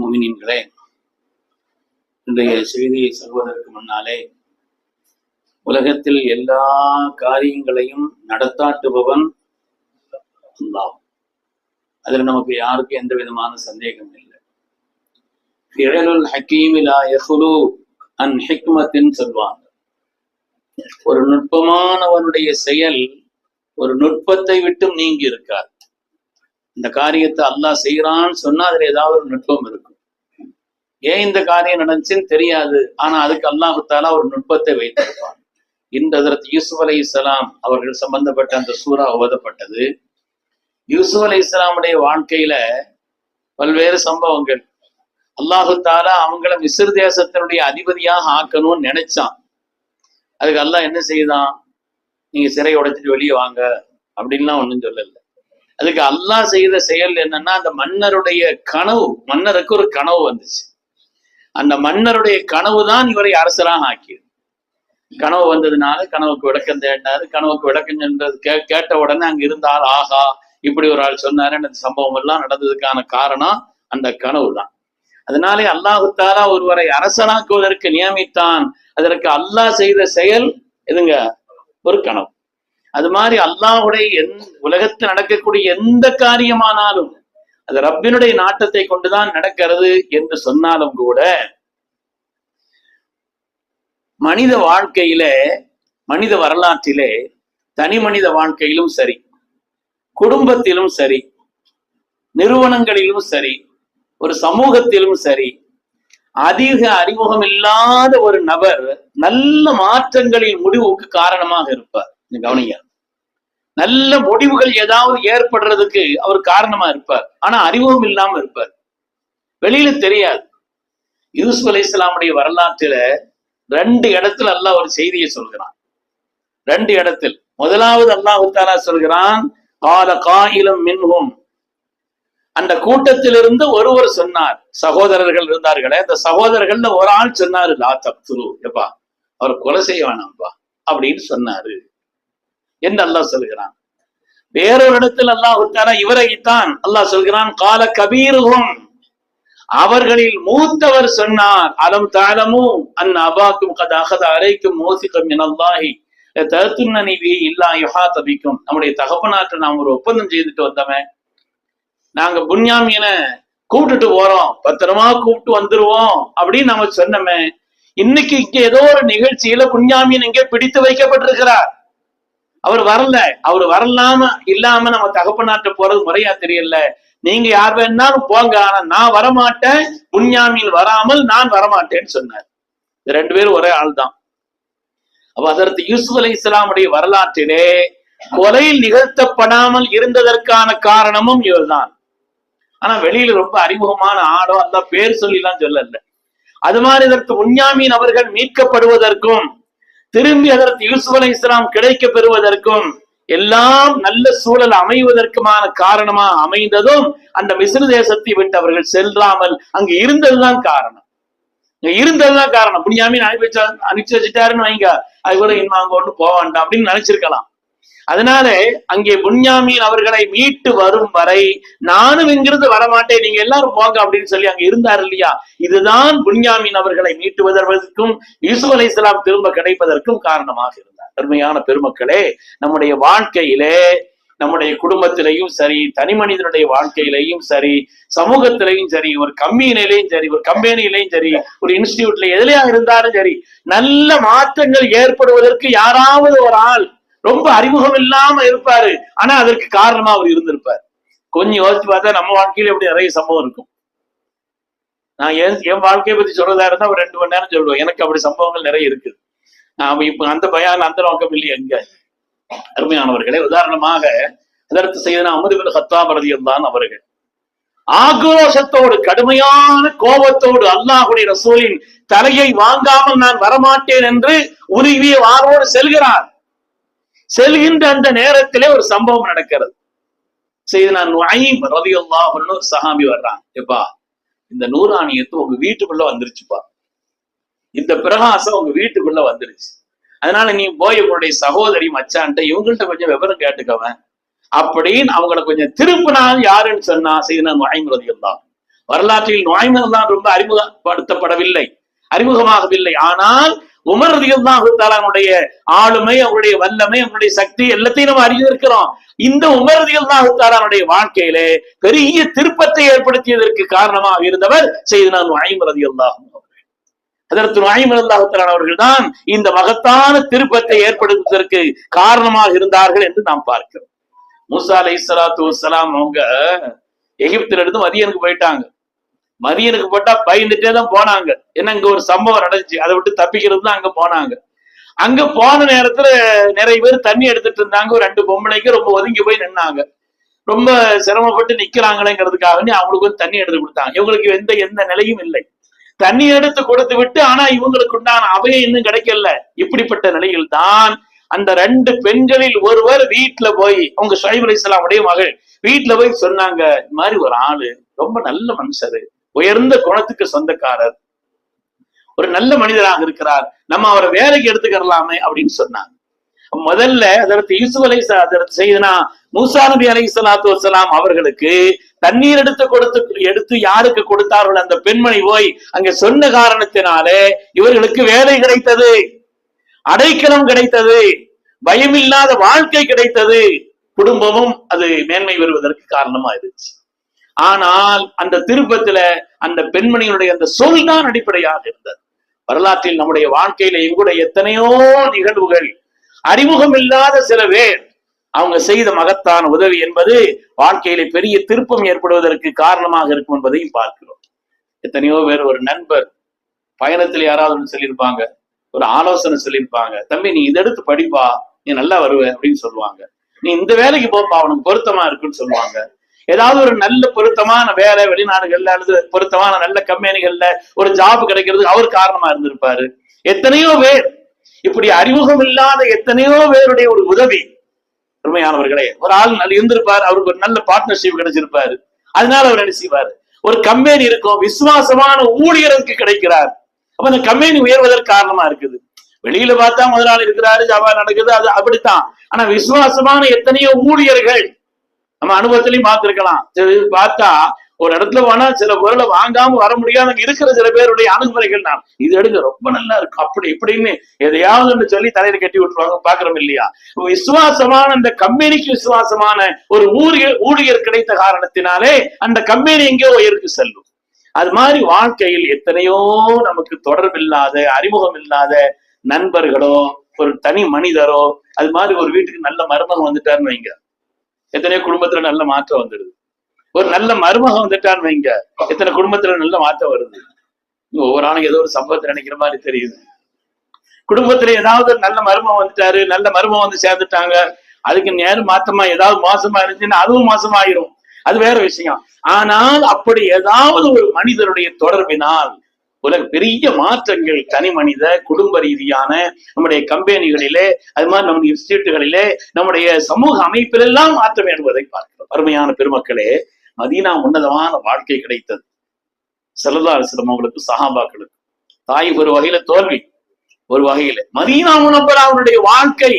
முமினின்களே இன்றைய செய்தியை சொல்வதற்கு முன்னாலே உலகத்தில் எல்லா காரியங்களையும் நடத்தாட்டுபவன் அதுல நமக்கு யாருக்கும் எந்த விதமான சந்தேகம் இல்லை. ஃபிழலுல் ஹக்கீமிலா யஹுலு அன் ஹிக்மத்தின் சொல்வாங்க. ஒரு நுட்பமானவனுடைய செயல் ஒரு நுட்பத்தை விட்டும் நீங்கி இருக்காது. இந்த காரியத்தை அல்லாஹ் செய்கிறான்னு சொன்னா அதுல ஏதாவது ஒரு நுட்பம் இருக்கும். ஏன் இந்த காரியம் நடந்துச்சுன்னு தெரியாது. ஆனா அதுக்கு அல்லாஹுத்தாலா ஒரு நுட்பத்தை வைத்திருப்பான். இந்த அதற்கு யூசுப் அலி இஸ்லாம் அவர்கள் சம்பந்தப்பட்ட அந்த சூறா ஓதப்பட்டது. யூசுப் அலி இஸ்லாமுடைய வாழ்க்கையில பல்வேறு சம்பவங்கள். அல்லாஹு தாலா அவங்கள மிஸ்ர் தேசத்தினுடைய அதிபதியாக ஆக்கணும்னு நினைச்சான். அதுக்கு அல்லாஹ் என்ன செய்தான்? நீங்க சிறை உடைச்சிட்டு வெளியே வாங்க. அப்படின்லாம் ஒண்ணும் சொல்லலை. அதுக்கு அல்லாஹ் செய்த செயல் என்னன்னா அந்த மன்னருடைய கனவு மன்னருக்கு ஒரு கனவு வந்துச்சு. அந்த மன்னருடைய கனவு தான் இவரை அரசராக ஆக்கியது. கனவு வந்ததுனால கனவுக்கு விளக்கம் தேடினாரு. கனவுக்கு விளக்கம் சென்றது கே கேட்ட உடனே அங்க இருந்தால் ஆஹா இப்படி ஒரு ஆள் சொன்னாரு. அந்த சம்பவம் எல்லாம் நடந்ததுக்கான காரணம் அந்த கனவு தான் அதனாலே அல்லாஹுத்தாலா ஒருவரை அரசனாக்குவதற்கு நியமித்தான். அதற்கு அல்லாஹ் செய்த செயல் எதுங்க? ஒரு கனவு. அது மாதிரி அல்லாஹுடைய எந் உலகத்தில் நடக்கக்கூடிய எந்த காரியமானாலும் அது ரப்பினுடைய நாட்டத்தை கொண்டுதான் நடக்கிறது என்று சொன்னாலும் கூட மனித வாழ்க்கையில மனித வரலாற்றிலே தனி மனித வாழ்க்கையிலும் சரி குடும்பத்திலும் சரி நிறுவனங்களிலும் சரி ஒரு சமூகத்திலும் சரி அதிக அறிமுகம் இல்லாத ஒரு நபர் நல்ல மாற்றங்களின் முடிவுக்கு காரணமாக இருப்பார். கவனிங்க. நல்ல முடிவுகள் ஏதாவது ஏற்படுறதுக்கு அவர் காரணமா இருப்பார். ஆனா அறிவும் இல்லாம இருப்பார். வெளியில தெரியாது. யூசுப் அலி இஸ்லாமுடைய வரலாற்றுல ரெண்டு இடத்துல அல்லாஹ் ஒரு செய்தியை சொல்கிறான். ரெண்டு இடத்தில். முதலாவது அல்லாஹு தாலா சொல்கிறான் கால காயிலும் மின்ஹும். அந்த கூட்டத்திலிருந்து ஒருவர் சொன்னார். சகோதரர்கள் இருந்தார்களே அந்த சகோதரர்கள்ல ஒரு ஆள் சொன்னாரு லா தப்துரு எப்பா அவர் கொலை செய்ய வேணாம்ப்பா அப்படின்னு சொன்னாரு. என்று அல்லாஹ் சொல்கிறான். வேறொரு இடத்தில் அல்லாஹ் இவரைத்தான் அல்லாஹ் சொல்கிறான் கால கபீருகும். அவர்களில் மூத்தவர் சொன்னார் அலம் தாளமும் அன் அபாக்கும் கதாகத அரைக்கும் மோசிக்கும் எனல்லாஹி தருத்துன்னி இல்லா யுஹா தபிக்கும் நம்முடைய தகப்பனாற்ற நாம் ஒரு ஒப்பந்தம் செய்துட்டு வந்தவன். நாங்க புன்யாமியனை கூப்பிட்டுட்டு போறோம் பத்திரமா கூப்பிட்டு வந்துருவோம் அப்படின்னு நம்ம சொன்னோமே இன்னைக்கு இங்க ஏதோ ஒரு நிகழ்ச்சியில புன்யாமியன் இங்கே பிடித்து வைக்கப்பட்டிருக்கிறார். அவர் வரல. அவர் வரலாம இல்லாம நம்ம தகப்பனாட்ட போறது முறையா தெரியல. நீங்க யார் வேணாலும் போங்க. ஆனா நான் வரமாட்டேன். புன்யாமியில் வராமல் நான் வரமாட்டேன்னு சொன்னார். ரெண்டு பேரும் ஒரே ஆள் தான் அப்ப அதற்கு யூசுப் அலி இஸ்லாமுடைய வரலாற்றிலே கொலையில் நிகழ்த்தப்படாமல் இருந்ததற்கான காரணமும் இவர்தான். ஆனா வெளியில ரொம்ப அறிமுகமான ஆடோ அந்த பேர் சொல்லி எல்லாம் சொல்லல. அது மாதிரி இதற்கு முன்யாமீன் அவர்கள் மீட்கப்படுவதற்கும் திரும்பி அதற்கு யூசுப் அலி இஸ்லாம் கிடைக்க பெறுவதற்கும் எல்லாம் நல்ல சூழல் அமைவதற்குமான காரணமா அமைந்ததும் அந்த மிஸ்ரு தேசத்தை விட்டு அவர்கள் செல்லாமல் அங்கு இருந்ததுதான் காரணம். இருந்ததுதான் காரணம். புனியாமின் அனுப்பி அனுப்பிச்சு வச்சுட்டாருன்னு வைங்க. அது கூட இன்னும் அங்க ஒண்ணு போக வேண்டாம் அப்படின்னு நினைச்சிருக்கலாம். அதனால அங்கே புன்யாமீன் அவர்களை மீட்டு வரும் வரை நானும் இங்கிருந்து வரமாட்டேன் நீங்க எல்லாரும் போங்க அப்படின்னு சொல்லி அங்க இருந்தார் இல்லையா? இதுதான் புன்யாமீன் அவர்களை மீட்டுவதற்கும் யூசுப் அலை இஸ்லாம் திரும்ப கிடைப்பதற்கும் காரணமாக இருந்தார். அருமையான பெருமக்களே நம்முடைய வாழ்க்கையிலே நம்முடைய குடும்பத்திலையும் சரி தனி மனிதனுடைய வாழ்க்கையிலையும் சரி சமூகத்திலையும் சரி ஒரு கம்பெனிலையும் சரி ஒரு கம்பெனிலையும் சரி ஒரு இன்ஸ்டிடியூட்ல எதுலயா இருந்தாலும் சரி நல்ல மாற்றங்கள் ஏற்படுவதற்கு யாராவது ஒரு ஆள் ரொம்ப அறிமுகம் இல்லாம இருப்பாரு. ஆனா அதற்கு காரணமா அவர் இருந்திருப்பார். கொஞ்சம் யோசிச்சு பார்த்தா நம்ம வாழ்க்கையில எப்படி நிறைய சம்பவம் இருக்கும். நான் என் என் வாழ்க்கையை பத்தி சொல்றதா இருந்தா ஒரு ரெண்டு மணி நேரம் சொல்லுவேன். எனக்கு அப்படி சம்பவங்கள் நிறைய இருக்குது நான் இப்ப அந்த பயான் அந்த நோக்கம் இல்லையா எங்க? அருமையானவர்களே உதாரணமாக அதற்கு செய்தனா அமருவில் ஹத்தாபரதி தான் அவர்கள். ஆக்ரோஷத்தோடு கடுமையான கோபத்தோடு அல்லாஹுடைய ரசூலின் தலையை வாங்காமல் நான் வரமாட்டேன் என்று உருவிய வாரோடு செல்கிறார். செல்கின்ற அந்த நேரத்திலே ஒரு சம்பவம் நடக்கிறது. செய்து நான் ரதியுல்லாஹ்னு ஒரு சஹாபி வர்றான். எப்பா இந்த நூறாணியத்து உங்க வீட்டுக்குள்ள வந்துருச்சுப்பா. இந்த பிரகாசம் உங்க வீட்டுக்குள்ள வந்துருச்சு. அதனால நீ போய் உங்களுடைய சகோதரி மச்சான்ட்ட இவங்கள்ட்ட கொஞ்சம் விவரம் கேட்டுக்கவன் அப்படின்னு அவங்கள கொஞ்சம் திருப்பினால் யாருன்னு சொன்னா செய்தனா நுழைமுறதிகள் தான் வரலாற்றில் நுழைமுகம் தான் ரொம்ப அறிமுகப்படுத்தப்படவில்லை. அறிமுகமாகவில்லை. ஆனால் உமர் ரதிகள்தாஹுத்தாலானுடைய ஆளுமை அவருடைய வல்லமை அவருடைய சக்தி எல்லாத்தையும் நம்ம அறிந்திருக்கிறோம். இந்த உமர் ரதிகள்தாஹுத்தாலானுடைய வாழ்க்கையிலே பெரிய திருப்பத்தை ஏற்படுத்தியதற்கு காரணமாக இருந்தவர் செய்தனா வாயும் ரதிகள்தாகும் அதற்கு நுழைம் அவர்கள் தான் இந்த மகத்தான திருப்பத்தை ஏற்படுத்துவதற்கு காரணமாக இருந்தார்கள் என்று நாம் பார்க்கிறோம். மூசா அலை சலாத்து அவங்க எகிப்திலிருந்து மதியனுக்கு போயிட்டாங்க. மதியனுக்கு போட்டா பயந்துட்டே தான் போனாங்க. ஏன்னா இங்க ஒரு சம்பவம் நடந்துச்சு. அதை விட்டு தப்பிக்கிறது தான் அங்க போனாங்க. அங்க போன நேரத்துல நிறைய பேர் தண்ணி எடுத்துட்டு இருந்தாங்க. ஒரு ரெண்டு பொம்பளைக்கு ரொம்ப ஒதுங்கி போய் நின்னாங்க. ரொம்ப சிரமப்பட்டு நிக்கிறாங்களேங்கிறதுக்காக அவங்களுக்கு வந்து தண்ணி எடுத்து கொடுத்தாங்க. இவங்களுக்கு எந்த எந்த நிலையும் இல்லை. தண்ணி எடுத்து கொடுத்து விட்டு ஆனா இவங்களுக்கு உண்டான அவையை இன்னும் கிடைக்கல. இப்படிப்பட்ட நிலையில் தான் அந்த ரெண்டு பெண்களில் ஒருவர் வீட்டுல போய் அவங்க ஷைப் அலி உடைய மகள் வீட்டுல போய் சொன்னாங்க இந்த மாதிரி ஒரு ஆளு ரொம்ப நல்ல மனுஷரு. உயர்ந்த குணத்துக்கு சொந்தக்காரர். ஒரு நல்ல மனிதராக இருக்கிறார். நம்ம அவரை வேலைக்கு எடுத்துக்கலாமே அப்படின்னு சொன்னாங்க. முதல்ல அதற்கு யூசுப் அலை அதற்கு செய்தனா மூசா நபி அலை சலாத்து வசலாம் அவர்களுக்கு தண்ணீர் எடுத்து கொடுத்து எடுத்து யாருக்கு கொடுத்தார்கள்? அந்த பெண்மணி போய் அங்க சொன்ன காரணத்தினாலே இவர்களுக்கு வேலை கிடைத்தது. அடைக்கலம் கிடைத்தது. பயமில்லாத வாழ்க்கை கிடைத்தது. குடும்பமும் அது மேன்மை வருவதற்கு காரணமா இருந்துச்சு ஆனால் அந்த திருப்பத்துல அந்த பெண்மணியினுடைய அந்த சொல் தான் அடிப்படையாக இருந்தது. வரலாற்றில் நம்முடைய வாழ்க்கையில கூட எத்தனையோ நிகழ்வுகள் அறிமுகம் இல்லாத சில பேர் அவங்க செய்த மகத்தான உதவி என்பது வாழ்க்கையில பெரிய திருப்பம் ஏற்படுவதற்கு காரணமாக இருக்கும் என்பதையும் பார்க்கிறோம். எத்தனையோ பேர் ஒரு நண்பர் பயணத்தில் யாராவது ஒன்று சொல்லியிருப்பாங்க ஒரு ஆலோசனை சொல்லியிருப்பாங்க தம்பி நீ இதை எடுத்து படிப்பா நீ நல்லா வருவ அப்படின்னு சொல்லுவாங்க. நீ இந்த வேலைக்கு போப்பா அவனுக்கு பொருத்தமா இருக்குன்னு சொல்லுவாங்க. ஏதாவது ஒரு நல்ல பொருத்தமான வேலை வெளிநாடுகள்ல அல்லது பொருத்தமான நல்ல கம்பெனிகள்ல ஒரு ஜாப் கிடைக்கிறது அவர் காரணமா இருந்திருப்பாரு. எத்தனையோ பேர் இப்படி அறிமுகம் இல்லாத எத்தனையோ பேருடைய ஒரு உதவி. உண்மையானவர்களே ஒரு ஆள் நல்ல இருந்திருப்பார் அவருக்கு ஒரு நல்ல பார்ட்னர்ஷிப் கிடைச்சிருப்பாரு. அதனால அவர் என்ன செய்வாரு? ஒரு கம்பெனி இருக்கும் விசுவாசமான ஊழியருக்கு கிடைக்கிறார். அப்ப அந்த கம்பெனி உயர்வதற்கு காரணமா இருக்குது. வெளியில பார்த்தா முதலாளி இருக்கிறாரு ஜாபா நடக்குது அது அப்படித்தான். ஆனா விசுவாசமான எத்தனையோ ஊழியர்கள் நம்ம அனுபவத்திலையும் பார்த்துருக்கலாம். பார்த்தா ஒரு இடத்துல போனா சில பொருளை வாங்காம வர முடியாத இருக்கிற சில பேருடைய அணுகுமுறைகள் நான் இது எடுக்க ரொம்ப நல்லா இருக்கும். அப்படி இப்படின்னு எதையாவது சொல்லி தலையில கட்டி விட்டுருவாங்க. பாக்குறோம் இல்லையா? விசுவாசமான அந்த கம்பெனிக்கு விசுவாசமான ஒரு ஊழியர் ஊழியர் கிடைத்த காரணத்தினாலே அந்த கம்பெனி எங்கேயோ உயருக்கு செல்லும். அது மாதிரி வாழ்க்கையில் எத்தனையோ நமக்கு தொடர்பில்லாத அறிமுகம் இல்லாத நண்பர்களோ ஒரு தனி மனிதரோ அது மாதிரி ஒரு வீட்டுக்கு நல்ல மருமகம் வந்துட்டாருன்னு வைங்க. எத்தனையோ குடும்பத்துல நல்ல மாற்றம் வந்துடுது. ஒரு நல்ல மருமகம் வந்துட்டான்னு வைங்க. எத்தனை குடும்பத்துல நல்ல மாற்றம் வருது? ஒவ்வொரு ஆளும் ஏதோ ஒரு சம்பவத்தை நினைக்கிற மாதிரி தெரியுது. குடும்பத்துல ஏதாவது ஒரு நல்ல மருமகம் வந்துட்டாரு நல்ல மருமகம் வந்து சேர்ந்துட்டாங்க. அதுக்கு நேரம் மாத்தமா ஏதாவது மோசமா இருந்துச்சுன்னா அதுவும் மோசமாயிரும். அது வேற விஷயம். ஆனால் அப்படி ஏதாவது ஒரு மனிதருடைய தொடர்பினால் உலக பெரிய மாற்றங்கள் தனி மனித குடும்ப ரீதியான நம்முடைய கம்பெனிகளிலே அது மாதிரி நம்முடைய இன்ஸ்டியூட்டுகளிலே நம்முடைய சமூக அமைப்பிலெல்லாம் மாற்றம் என்பதை பார்க்கிறோம். அருமையான பெருமக்களே மதீனா உன்னதமான வாழ்க்கை கிடைத்தது. செல்லல்லா அலிஸ்லம் அவங்களுக்கு தாய் ஒரு வகையில தோல்வி ஒரு வகையில. மதீனா முனப்பர் அவருடைய வாழ்க்கை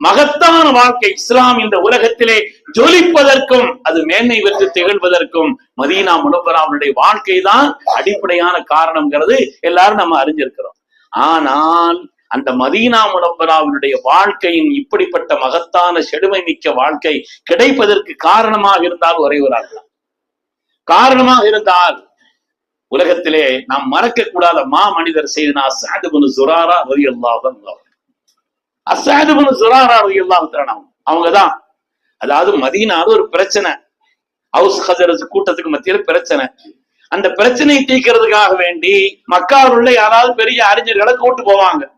மகத்தான வாழ்க்கை இஸ்லாம் இந்த உலகத்திலே ஜொலிப்பதற்கும் அது மேன்மை பெற்று திகழ்வதற்கும் மதீனா முனப்பராவுடைய வாழ்க்கை தான் அடிப்படையான காரணம்ங்கிறது எல்லாரும் நம்ம அறிஞ்சிருக்கிறோம். ஆனால் அந்த மதீனா முனப்பராவினுடைய வாழ்க்கையின் இப்படிப்பட்ட மகத்தான செடுமை மிக்க வாழ்க்கை கிடைப்பதற்கு காரணமாக இருந்தால் ஒரே ஒரு ஆள் காரணமாக இருந்தால் உலகத்திலே நாம் மறக்க கூடாத மா மனிதர் செய்தனா சாதுபுனு சுராரா ரவி அல்லாஹ் அசாதுபுனு சுராரா ரவி அல்லாஹ் அவங்கதான். அதாவது மதீனால ஒரு பிரச்சனை. ஹவுஸ் ஹசரஸ் கூட்டத்துக்கு மத்தியில பிரச்சனை. அந்த பிரச்சனையை தீர்க்கிறதுக்காக வேண்டி மக்காவில் உள்ள யாராவது பெரிய அறிஞர்களை கூட்டு போவாங்க.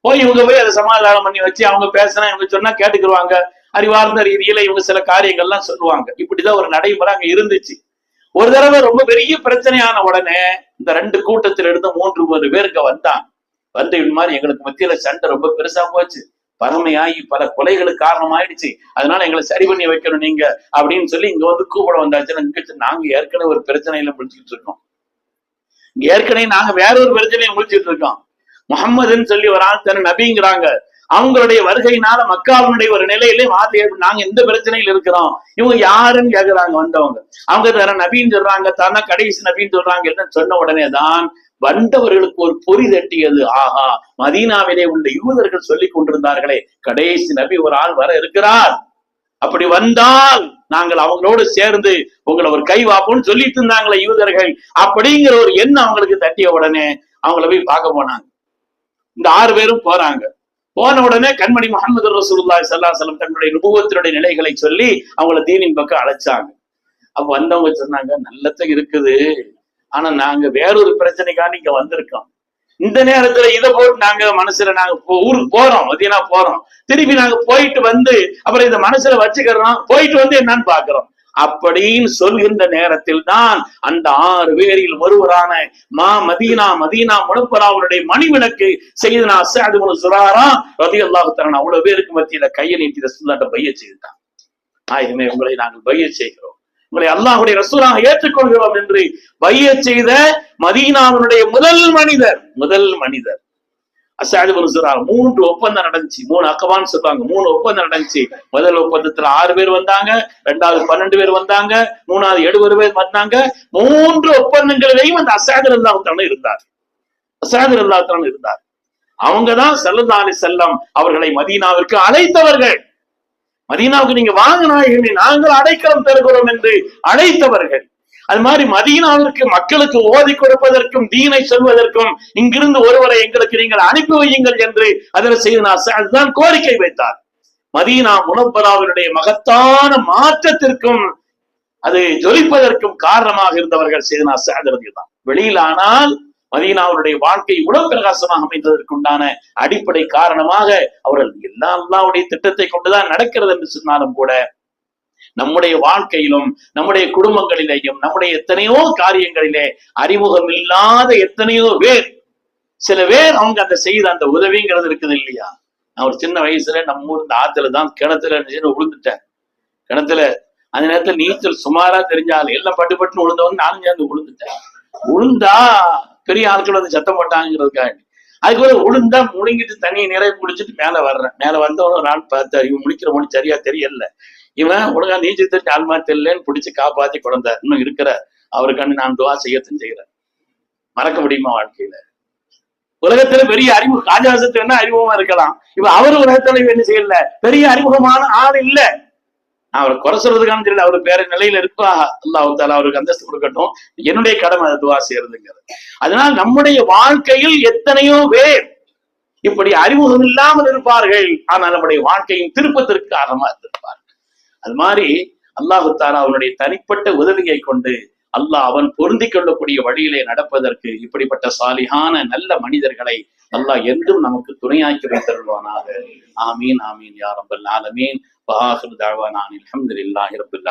போய் இவங்க போய் அதை சமாதானம் பண்ணி வச்சு அவங்க பேசினா இவங்க சொன்னா கேட்டுக்கிருவாங்க. அறிவார்ந்த ரீதியில இவங்க சில காரியங்கள்லாம் சொல்லுவாங்க. இப்படிதான் ஒரு நடைமுறை அங்க இருந்துச்சு. ஒரு தடவை ரொம்ப பெரிய பிரச்சனையான உடனே இந்த ரெண்டு கூட்டத்தில் இருந்து மூன்று மூணு பேருக்கு வந்தான் வந்து இது மாதிரி எங்களுக்கு மத்தியில சண்டை ரொம்ப பெருசா போச்சு. பரமையாகி பல கொலைகளுக்கு காரணமாயிடுச்சு. அதனால எங்களை சரி பண்ணி வைக்கணும் நீங்க அப்படின்னு சொல்லி இங்க வந்து கூப்பிட வந்தாச்சுன்னு நாங்க ஏற்கனவே ஒரு பிரச்சனையில முடிச்சுட்டு இருக்கோம். ஏற்கனவே நாங்க வேற ஒரு பிரச்சனையை முடிச்சுட்டு இருக்கோம். முகம்மதுன்னு சொல்லி ஒரு ஆள் தன்னை நபிங்கிறாங்க. அவங்களுடைய வருகையினால மக்காவுடைய ஒரு நிலையிலே மாத்தி நாங்க எந்த பிரச்சனையில் இருக்கிறோம். இவங்க யாருன்னு கேக்குறாங்க வந்தவங்க. அவங்க வேற நபின்னு சொல்றாங்க தானே கடைசி நபின்னு சொல்றாங்க. என்ன சொன்ன உடனே தான் வந்தவர்களுக்கு ஒரு பொறி தட்டியது. ஆஹா மதீனாவிலே உள்ள யூதர்கள் சொல்லிக் கொண்டிருந்தார்களே கடைசி நபி ஒரு ஆள் வர இருக்கிறார். அப்படி வந்தால் நாங்கள் அவங்களோடு சேர்ந்து உங்களை ஒரு கை வாப்போம்னு சொல்லிட்டு இருந்தாங்களே யூதர்கள். அப்படிங்கிற ஒரு எண்ணம் அவங்களுக்கு தட்டிய உடனே அவங்கள போய் பார்க்க போனாங்க. இந்த ஆறு பேரும் போறாங்க. போன உடனே கண்மணி முகமது ரசூல்லாய் ஸல்லல்லாஹு சலம் தன்னுடைய நுபுவத்தினுடைய நிலைகளை சொல்லி அவங்கள தீனின் பக்கம் அழைச்சாங்க. அப்ப வந்தவங்க சொன்னாங்க நல்லதான் இருக்குது. ஆனா நாங்க வேறொரு பிரச்சனைக்காக இங்க வந்திருக்கோம். இந்த நேரத்துல இதை போட்டு நாங்க மனசுல நாங்க ஊருக்கு போறோம் மதியனா போறோம். திருப்பி நாங்க போயிட்டு வந்து அப்புறம் இந்த மனசுல வச்சுக்கிறோம் போயிட்டு வந்து என்னன்னு பாக்குறோம் அப்படின்னு சொல்கின்ற நேரத்தில் தான் அந்த ஆறு பேரில் ஒருவரான மா மதீனா மதீனா முனப்பராவுடைய மணிவிளக்கு செய்தனா அசாது சுராரா ரதி அல்லாஹு தரன் அவ்வளவு பேருக்கு மத்தியில கையை நீட்டி ரசூல்லாட்ட பைய செய்தான் ஆயுதமே உங்களை நாங்கள் பைய செய்கிறோம். உங்களை அல்லாஹுடைய ரசூலாக ஏற்றுக்கொள்கிறோம் என்று பைய செய்த மதீனாவினுடைய முதல் மனிதர் முதல் மனிதர். அசாது மூன்று ஒப்பந்தம் நடந்துச்சு. மூணு அக்கவான்னு சொல்லுவாங்க. மூணு ஒப்பந்தம் நடந்துச்சு. முதல் ஒப்பந்தத்துல ஆறு பேர் வந்தாங்க ரெண்டாவது பன்னெண்டு பேர் வந்தாங்க மூணாவது எழுபது பேர் வந்தாங்க. மூன்று ஒப்பந்தங்களிலேயும் அந்த அசாது அல்லாஹான இருந்தார். அசாது அல்லாஹான இருந்தார். அவங்கதான் செல்லந்தாலி செல்லம் அவர்களை மதீனாவிற்கு அழைத்தவர்கள். மதீனாவுக்கு நீங்க வாங்க நாயகமே நாங்கள் அடைக்கலம் தருகிறோம் என்று அழைத்தவர்கள். அது மாதிரி மதீனாவிற்கு மக்களுக்கு ஓதி கொடுப்பதற்கும் தீனை சொல்வதற்கும் இங்கிருந்து ஒருவரை எங்களுக்கு நீங்கள் அனுப்பி வையுங்கள் என்று அதில் செய்து அதுதான் கோரிக்கை வைத்தார். மதீனா முனப்பராவினுடைய மகத்தான மாற்றத்திற்கும் அது ஜொலிப்பதற்கும் காரணமாக இருந்தவர்கள் செய்தனா சாதரதி தான். வெளியில் ஆனால் மதீனாவுடைய வாழ்க்கை இவ்வளவு பிரகாசமாக அமைந்ததற்குண்டான அடிப்படை காரணமாக அவர்கள் எல்லா அல்லாவுடைய திட்டத்தை கொண்டுதான் நடக்கிறது என்று சொன்னாலும் கூட நம்முடைய வாழ்க்கையிலும் நம்முடைய குடும்பங்களிலேயும் நம்முடைய எத்தனையோ காரியங்களிலே அறிமுகம் இல்லாத எத்தனையோ பேர் சில பேர் அவங்க அந்த செய்த அந்த உதவிங்கிறது இருக்குது இல்லையா? நான் ஒரு சின்ன வயசுல நம்ம ஊர் இந்த ஆத்துல தான் கிணத்துல விழுந்துட்டேன் கிணத்துல அந்த நேரத்துல நீச்சல் சுமாரா தெரிஞ்சாலும் எல்லாம் பட்டு பட்டுன்னு விழுந்தவன் நானும் சேர்ந்து விழுந்துட்டேன் விழுந்தா பெரிய ஆட்கள் வந்து சத்தம் போட்டாங்கிறதுக்காக அதுக்கு ஒரு முழுங்கிட்டு தண்ணியை நிறைய குடிச்சிட்டு மேல வர்றேன். மேல வந்தவன ஒரு நாள் பார்த்தாரு. இவன் முடிக்கிற மொழி சரியா தெரியல. இவன் ஒழுங்கா நீச்சல் தெரிஞ்சு ஆள் மாதிரி தெரியலன்னு பிடிச்சு காப்பாத்தி குழந்தை இன்னும் இருக்கிற அவருக்காண்டி நான் துவா செய்யத்தும் செய்யறேன் மறக்க முடியுமா வாழ்க்கையில? உலகத்துல பெரிய அறிவு காஜாசத்து என்ன அறிமுகமா இருக்கலாம்? இப்ப அவர் உலகத்துல என்ன செய்யல? பெரிய அறிமுகமான ஆள் இல்ல. நான் அவரை குறை சொல்றதுக்கான தெரியல. அவர் வேற நிலையில இருப்பா. அல்லாஹ் தாலா அவருக்கு அந்தஸ்து கொடுக்கட்டும். என்னுடைய கடமை அது துவா செய்யறதுங்கிறது. அதனால் நம்முடைய வாழ்க்கையில் எத்தனையோ பேர் இப்படி அறிமுகம் இல்லாமல் இருப்பார்கள். ஆனால் நம்முடைய வாழ்க்கையின் திருப்பத்திற்கு காரணமா இருந்திருப்பார்கள் அது மாதிரி அல்லாஹு தாலா அவனுடைய தனிப்பட்ட உதவியை கொண்டு அல்லாஹ் அவன் பொருந்தி கொள்ளக்கூடிய வழியிலே நடப்பதற்கு இப்படிப்பட்ட சாலிகான நல்ல மனிதர்களை அல்லாஹ் என்றும் நமக்கு துணையாக்கி வைத்தருள்வானாக ஆமீன் ஆமீன் யாரம்பல் ஆலமீன். வாஹிர் தஅவானா அல்ஹம்துலில்லாஹி ரப்பில்